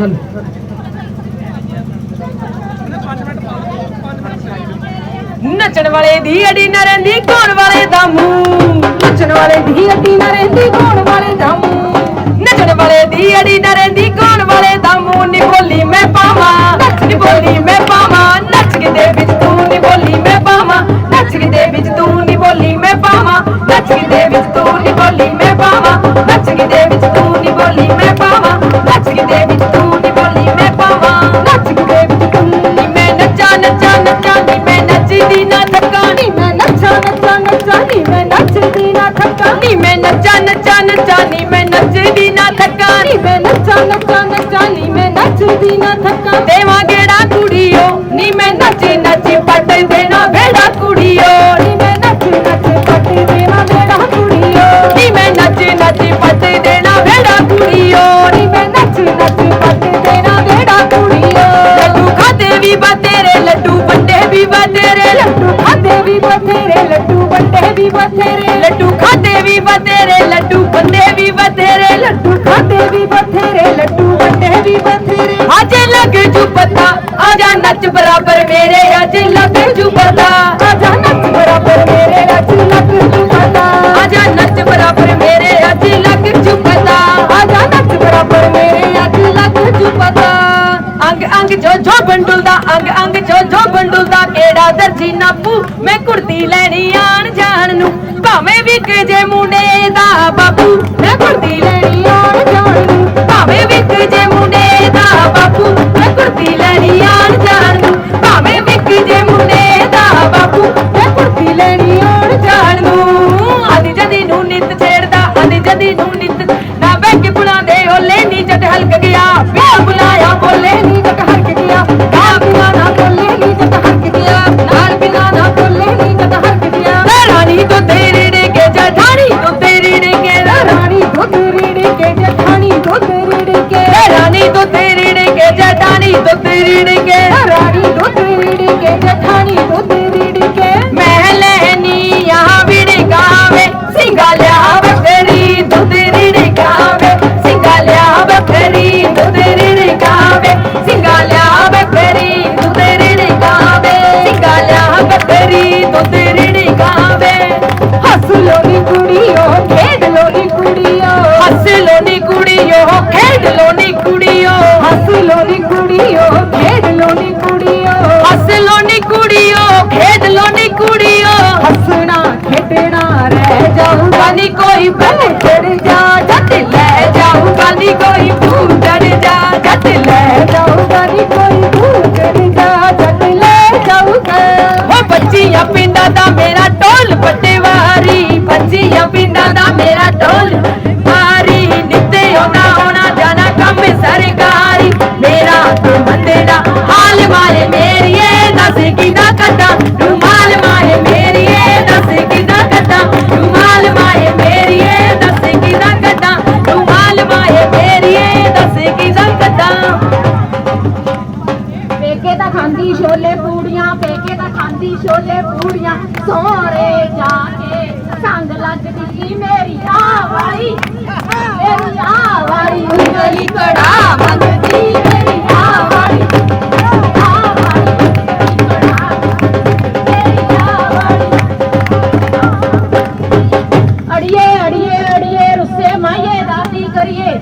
हल नचन वाले दी अड़ी न रही गाने वाले दामू नचन वाले दी अड़ी न रही गाने वाले दामू नचन वाले दी अड़ी न रही गाने वाले दामू नी बोली मैं पावा नच बोली मैं पावा नच के दे बिच तू नी बोली मैं पावा नच के दे बिच तू नी बोली मैं पावा नच के दे बिच तू नी बोली ਨੱਚਦੀ ਨਾ ਥੱਕਾਂ ਨੀ ਮੈਂ ਨੱਚਾਂ ਨੱਚਾਂ ਨੱਚਾਂ ਨੀ ਮੈਂ ਨੱਚਦੀ ਨਾ ਥੱਕਾਂ। ਦੇਵਾਂ ਗੇੜਾ ਕੁੜੀਓ, ਨੀ ਮੈਂ ਨੱਚ ਨੱਚ ਪੱਟ ਦੇਣਾ ਵੇੜਾ ਕੁੜੀਓ। ਨੀ ਮੈਂ ਨੱਚ ਨੱਚ ਪੱਟ ਦੇਣਾ ਵੇੜਾ ਕੁੜੀਓ। ਨੀ ਮੈਂ ਨੱਚ ਨੱਚ ਪੱਟ ਦੇਣਾ ਵੇੜਾ ਕੁੜੀਓ। ਨੀ ਮੈਂ ਨੱਚ ਨੱਚ ਪੱਟ ਦੇਣਾ ਵੇੜਾ ਕੁੜੀਓ। ਲੱਡੂ ਖਾਦੇ ਵੀ ਬਤੇਰੇ ਲੱਡੂ ਵੰਡੇ ਵੀ ਬਤੇਰੇ ਲੱਡੂ ਖਾਦੇ ਵੀ ਬਤੇਰੇ ਲੱਡੂ लड्डू खाते भी बथेरे लड्डू बंदे भी बथेरे। लड्डू खाते भी बथेरे लड्डू बंदे भी बथेरे। आज लग जू पता आजा नच बराबर मेरे आज लग जू पता। आजा नच बराबर मेरे आज लग जू पता। आजा नच बराबर मेरे आज लग जू पता। आजा नच बराबर मेरे आज लग जू पता। अंग अंग जो जो बंडुलदा अंग अंग जो जो बंडुलदा केड़ा दर्जी ना ਮੈਂ ਕੁੜਤੀ ਲੈਣੀ ਆਣ ਜਾਣ ਨੂੰ, ਭਾਵੇਂ ਵਿਕ ਜੇ ਮੁੰਡੇ ਦਾ ਬਾਪੂ। ਮੈਂ ਕੁੜਤੀ ਲੈਣੀ ਆਣ ਜਾਣ ਨੂੰ, ਭਾਵੇਂ ਵਿਕ ਜੇ ਮੁੰਡੇ ਦਾ ਬਾਪੂ। ਮੈਂ ਕੁੜਤੀ ਲੈਣੀ ਆਣ ਜਾਣ ਨੂੰ, ਭਾਵੇਂ ਵਿਕ ਜੇ ਮੁੰਡੇ ਦਾ ਬਾਪੂ। ਮੈਂ ਕੁੜਤੀ ਲੈਣੀ ਆਣ ਜਾਣ ਨੂੰ। ਆਦੀ ਜਦੀ ਨੂੰ ਨਿਤ ਛੇੜਦਾ ਆਦੀ ਜਦੀ ਨੂੰ ਨਿਤ। ਨਾ ਬੈਠ ਕੇ ਬੁਲਾਉਂਦੇ ਓਲੇ ਨੀ ਜਦ ਹਲਕ ਪੂੜੀਆਂ ਪੇਕੇ ਤਾਂ ਖਾਂਦੀ ਛੋਲੇ ਪੂੜੀਆਂ, ਸੋਹਰੇ ਜਾ ਕੇ ਸੰਗ ਲੱਗਦੀ ਮੇਰੀ ਆ ਵਾਲੀ ਮੇਰੀ ਆ ਵਾਲੀ ਉਂਗਲੀ ਕੜਾ अड़िए अड़िए रुसे माये दादी करिए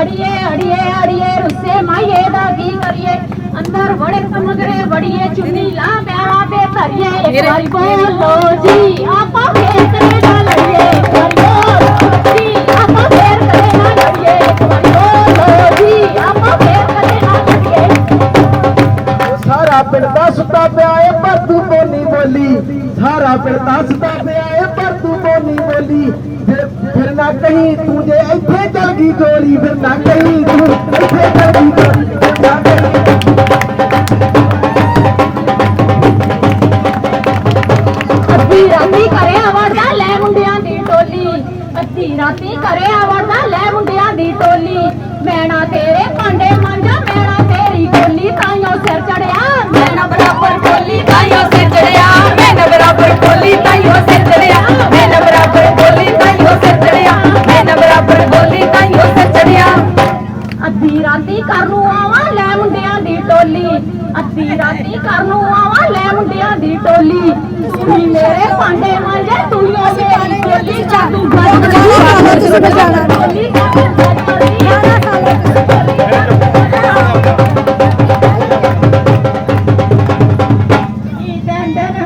अड़िए अड़िए अड़िए रुसे माये दादी करिए अंदर बड़े समगरे बड़िए चुनी ला प्यारा बे तरिए एक बार बोलो जी आपा के ਸਾਰਾ ਪਿੰਡ ਦੱਸਦਾ ਪਿਆ ਏ, ਪਰ ਤੂੰ ਬੋਲੀ ਬੋਲੀ। ਸਾਰਾ ਪਿੰਡ ਦੱਸਦਾ ਪਿਆ ਏ, ਪਰ ਤੂੰ ਬੋਲੀ ਬੋਲੀ। ਫਿਰ ਨਾ ਕਹੀਂ ਤੂੰ ਜੇ ਇੱਥੇ ਚੱਲ ਗਈ ਗੋਲੀ, ਫਿਰ ਨਾ ਕਹੀਂ ਤੂੰ ਇੱਥੇ ਚੱਲ ਗਈ ਗੋਲੀ, ਫਿਰ ਨਾ ਕਹੀਂ ਅੱਧੀ ਰਾਤੀ ਘਰੇ ਆਵੜਦਾ ਲੈ ਮੁੰਡਿਆਂ ਦੀ ਟੋਲੀ। ਅੱਧੀ ਰਾਤੀ ਘਰੇ ਆਵੜਦਾ ਲੈ ਮੁੰਡਿਆਂ ਦੀ ਟੋਲੀ। ਮੈਣਾ ਤੇ ਅੱਧੀ ਨੂੰ ਆਵਾਂ, ਲੈ ਮੁੰਡਿਆਂ ਦੀ ਟੋਲੀ। ਅੱਧੀ ਰਾਤੀ ਘਰ ਨੂੰ ਆਵਾਂ, ਲੈ ਮੁੰਡਿਆਂ ਦੀ ਟੋਲੀ। ਤੂੰ ਮੇਰੇ ਭਾਂਡੇ ਮਾਂਜੇ ਤੂੰ ਹੀ ਟੋਲੀ ਚਾਦੂ ਕਰ। ਟੋਲੀ